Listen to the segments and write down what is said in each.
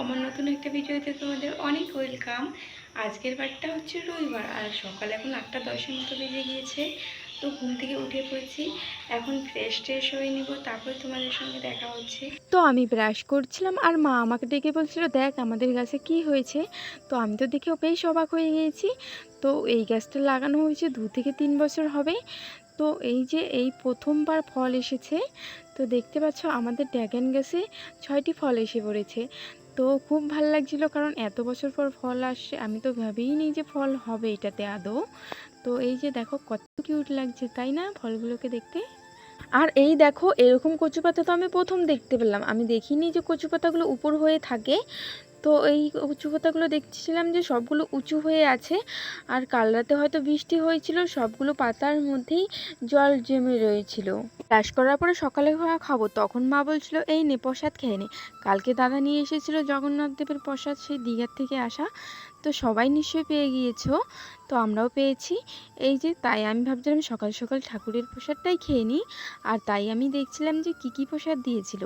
আমার নতুন একটা ভিডিওতে তোমাদের অনেক ওয়েলকাম আজকের বারটা হচ্ছে রবিবার, আর সকাল এখন আটটা দশের মতো বেজে গিয়েছে, তো ঘুম থেকে উঠে পড়েছি। এখন ফ্রেশ ট্রেশ হয়ে নিব, তারপর তোমাদের সঙ্গে দেখা হচ্ছে। তো আমি ব্রাশ করছিলাম, আর মা আমাকে ডেকে বলছিল, দেখ, আমাদের গাছে কি হয়েছে? তো আমি তো দেখে বেশ অবাক হয়ে গিয়েছি। তো এই গাছটা লাগানো হয়েছে দু থেকে তিন বছর হবে। তো এই যে এই প্রথমবার ফল এসেছে, তো দেখতে পাচ্ছ আমাদের ড্যাগন গাছে ছয়টি ফল এসে পড়েছে। তো খুব ভালো লাগছিল কারণ এত বছর পর ফল আসছে, আমি তো ভাবিই নি যে ফল হবে এটাতে আদৌ। তো এই যে দেখো কত কিউট লাগছে, তাই না ফলগুলোকে দেখতে? আর এই দেখো এরকম কচু পাতা তো আমি প্রথম দেখতে পেলাম, আমি দেখিনি যে কচু পাতাগুলো উপর হয়ে থাকে। তো এই উঁচু পাতাগুলো দেখছিলাম যে সবগুলো উঁচু হয়ে আছে। আর কাল রাতে হয়তো বৃষ্টি হয়েছিল, সবগুলো পাতার মধ্যেই জল জমে রয়েছিল। চাষ করার পরে সকালে খাব তখন মা বলছিল, এই নে, প্রসাদ খেয়ে নে। কালকে দাদা নিয়ে এসেছিল জগন্নাথ দেবের প্রসাদ, সেই দীঘার থেকে আসা। তো সবাই নিশ্চয়ই পেয়ে গিয়েছো, তো আমরাও পেয়েছি। এই যে, তাই আমি ভাবছিলাম সকাল সকাল ঠাকুরের প্রসাদটাই খেয়ে নিই। আর তাই আমি দেখছিলাম যে কী কী প্রসাদ দিয়েছিল।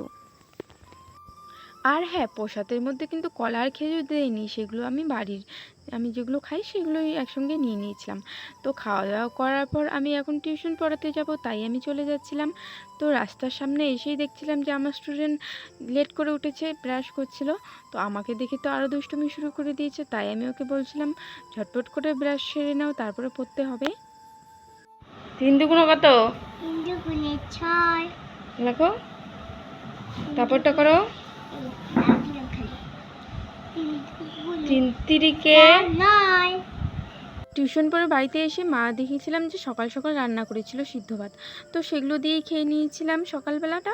আর হ্যাঁ প্রসাদের মধ্যে কিন্তু কলা আর খেজুর দেয়নি সেগুলো আমি বাড়ির আমি যেগুলো খাই সেগুলোই একসঙ্গে নিয়ে নিয়েছিলাম। তো খাওয়া দাওয়া করার পর আমি এখন টিউশন পড়াতে যাব তাই আমি চলে যাচ্ছিলাম। তো রাস্তার সামনে এসেই দেখছিলাম যে আমার স্টুডেন্ট লেট করে উঠেছে ব্রাশ করছিল। তো আমাকে দেখে তো আরও দুষ্টুমি শুরু করে দিয়েছে তাই আমি ওকে বলছিলাম ঝটপট করে ব্রাশ সেরে নাও তারপরে পড়তে হবে। তিন দুগুণ কত? দেখো তারপরটা করো। তিন তিরিকে নয় টিউশন পরে বাড়িতে এসে মা দেখেছিলাম যে সকাল সকাল রান্না করেছিল সিদ্ধ ভাত। তো সেগুলো দিয়েই খেয়ে নিয়েছিলাম সকালবেলাটা।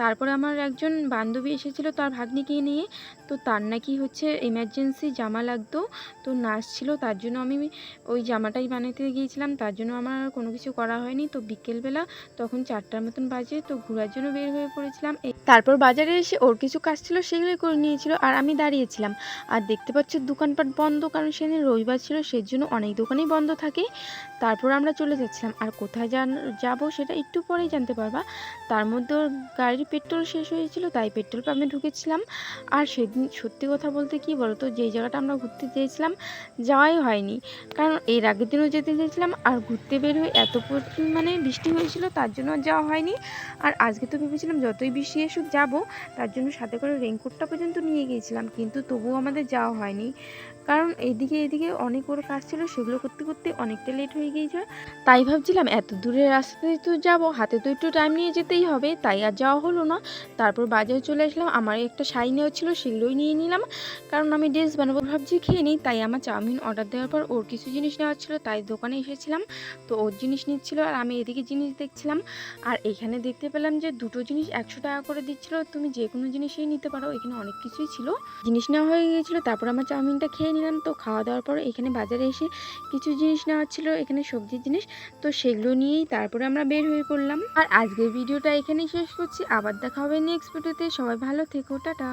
তারপরে আমার একজন বান্ধবী এসেছিল তার ভাগ্নিকে নিয়ে। তো তার নাকি হচ্ছে এমার্জেন্সি জামা লাগতো। তো নাচ ছিল, তার জন্য আমি ওই জামাটাই বানাতে গিয়েছিলাম। তার জন্য আমার কোনো কিছু করা হয়নি। তো বিকেলবেলা তখন চারটার মতন বাজে, তো ঘোরার জন্য বের হয়ে পড়েছিলাম। তারপর বাজারে এসে ওর কিছু কাজ ছিল সেগুলো করে নিয়েছিল আর আমি দাঁড়িয়েছিলাম। আর দেখতে পাচ্ছ দোকানপাট বন্ধ, কারণ সেদিন রবিবার ছিল, সেজন্য অনেক দোকানই বন্ধ থাকে। তারপর আমরা চলে যাচ্ছিলাম। আর কোথায় যান যাব সেটা একটু পরেই জানতে পারবা। তার মধ্যে গাড়ির পেট্রোল শেষ হয়েছিল, তাই পেট্রোল পাম্পে ঢুকেছিলাম। আর সেদিন সত্যি কথা বলতে কি বলতো, যেই জায়গাটা আমরা ঘুরতে চেয়েছিলাম, যাওয়াই হয়নি। কারণ এর আগের দিনও যেতে চেয়েছিলাম, আর ঘুরতে বের হয়ে এত পরিমাণে বৃষ্টি হয়েছিল, তার জন্য যাওয়া হয়নি। আর আজকে তো ভেবেছিলাম যতই বৃষ্টি এসুক যাব, তার জন্য সাথে করে রেনকোটটা পর্যন্ত নিয়ে গিয়েছিলাম, কিন্তু তবুও আমাদের যাওয়া হয়নি। কারণ এদিকে এদিকে অনেক ওর কাজ ছিল সেগুলো করতে করতে অনেকটা লেট হয়ে গিয়েছে তাই ভাবছিলাম, এত দূরের রাস্তাতে তো যাব, হাতে তো একটু টাইম নিয়ে যেতেই হবে, তাই আর যাওয়া হলো না। তারপর বাজারে চলে আসলাম, আমার একটা শাড়ি নেওয়া ছিল, সেগুলোই নিয়ে নিলাম। কারণ আমি ড্রেস বানাবো ভাবছি, খেয়ে নিই, তাই আমার চাউমিন অর্ডার দেওয়ার পর ওর কিছু জিনিস নেওয়ার ছিল, তাই দোকানে এসেছিলাম। তো ওর জিনিস নিচ্ছিল, আর আমি এদিকে জিনিস দেখছিলাম। আর এখানে দেখতে পেলাম যে দুটো জিনিস একশো টাকা করে দিচ্ছিল, তুমি যে কোনো জিনিসই নিতে পারো, এখানে অনেক কিছুই ছিল। জিনিস নেওয়া হয়ে গিয়েছিল, তারপর আমার চাউমিনটা খেয়ে নিলাম, তো খাওয়া দাওয়ার পর এখানে বাজারে এসে কিছু জিনিস নেওয়ার ছিল, এখানে সবজি জিনিস। তো সেগুলো নিয়েই তারপরে আমরা বের হয়ে পড়লাম। আর আজকের ভিডিওটা এখানেই শেষ করছি। আবার দেখা হবে নেক্সট ভিডিওতে সবাই ভালো থেকো। টাটা।